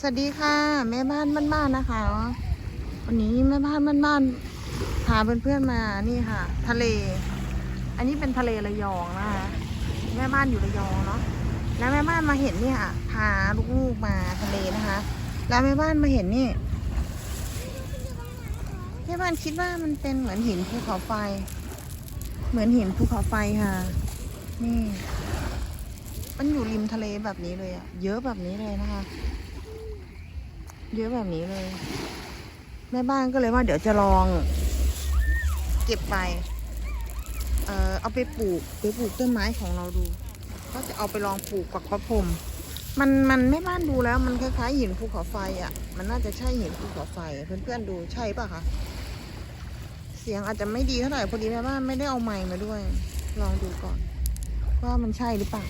สวัสดีค่ะ แม่บ้านบ้านๆนนะคะ วันนี้แม่บ้านบ้านๆพาเพื่อนๆมานี่ค่ะ ทะเล อันนี้เป็นทะเลระยองนะคะแม่บ้านอยู่ระยองเนาะแล้วแม่บ้านมาเห็นเนี่ยพาลูกๆมาทะเลนะคะ แล้วแม่บ้านมาเห็นนี่แม่บ้านคิดว่ามันเป็นเหมือนหินภูเขาไฟ เหมือนหินภูเขาไฟค่ะ นี่ มันอยู่ริมทะเลแบบนี้เลยอะเยอะแบบนี้เลยนะคะ เยอะแบบนี้เลย แม่บ้านก็เลยว่าเดี๋ยวจะลอง เก็บไปเอ่อเอาไปปลูกไปปลูกต้นไม้ของเราดู ก็จะเอาไปลองปลูกปักประพรมมันมันแม่บ้านดูแล้วมันคล้ายๆหินภูเขาไฟอะ่ะ มันน่าจะใช่หินภูเขาไฟเพื่อนๆดูใช่ปะคะเสียงอาจจะไม่ดีเท่าไหร่พอดีแม่บ้านไม่ได้เอาไมค์มาด้วย ลองดูก่อน ว่ามันใช่หรือเปล่า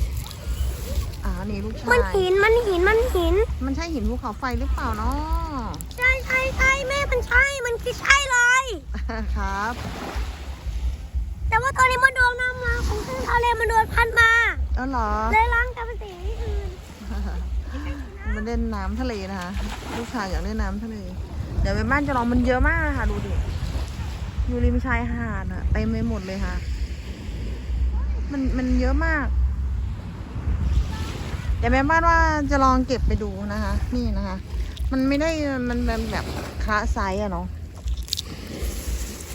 อ่านี่ลูกชาย มันหิน มันหิน มันหิน มันใช่หินภูเขาไฟหรือเปล่าเนาะใช่ใช่ใช่แม่มันใช่ มันคือใช่เลย ครับ แต่ว่าตอนนี้มันโดนน้ำมาของขึ้นทะเลมันโดนพัดมาเออเหรอ เลยล้างกลับเป็นสีอื่นมันเล่นน้ำทะเลนะคะลูกชายอยากเล่นน้ำทะเล เดี๋ยวไปบ้านจะลองมันเยอะมากเลยค่ะดูดิอยู่ริมชายหาดอะเต็มไปหมดเลยค่ะ มันมันเยอะมาก เดี๋ยวแม่บ้านว่าจะลองเก็บไปดูนะคะ นี่นะคะ มันไม่ได้มันเป็นแบบคละไซส์อะเนาะ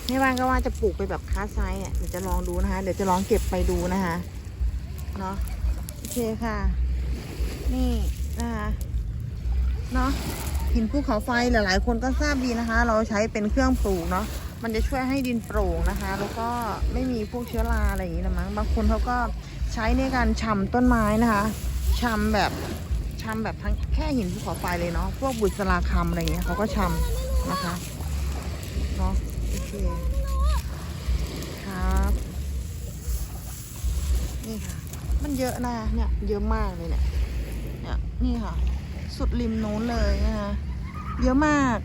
แม่บ้านก็ว่าจะปลูกไปแบบคละไซส์อะเดี๋ยวจะลองดูนะคะ เดี๋ยวจะลองเก็บไปดูนะคะเนาะโอเคค่ะ นี่นะคะเนาะหินภูเขาไฟหลายๆ คนก็ทราบดีนะคะ เราใช้เป็นเครื่องปลูกเนาะมันจะช่วยให้ดินโปร่งนะคะ แล้วก็ไม่มีพวกเชื้อราอะไรอย่างนี้นะมั้งบางคนเขาก็ใช้ในการชำต้นไม้นะคะ ชำแบบชำแบบทั้งแค่หินภูเขาไฟเลยเนาะพวกบุษราคำอะไรเงี้ยเขาก็ชำนะคะเนาะโอเคครับนี่ค่ะ มันเยอะนะเนี่ยเยอะมากเลยเนี่ยเนี่ยนี่ค่ะ สุดริมโน้นเลยนะคะเยอะมาก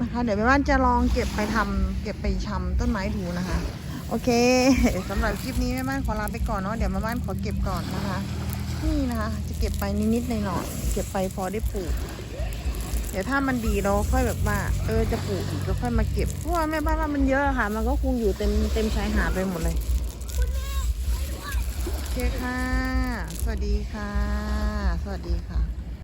นะคะเดี๋ยวแม่บ้านจะลองเก็บไปทำเก็บไปชำต้นไม้ดูนะคะ โอเคสำหรับคลิปนี้แม่บ้านขอลาไปก่อนเนาะเดี๋ยวแม่บ้านขอเก็บก่อนนะคะ นี่นะคะ จะเก็บไปนิดๆหน่อยๆเก็บไปพอได้ปลูก เดี๋ยวถ้ามันดีเราค่อยแบบว่า เออจะปลูกอีกก็ค่อยมาเก็บ เพราะว่าแม่บ้านว่ามันเยอะค่ะ มันก็คงอยู่เต็มเต็มชายหาดไปหมดเลย โอเคค่ะ สวัสดีค่ะ สวัสดีค่ะ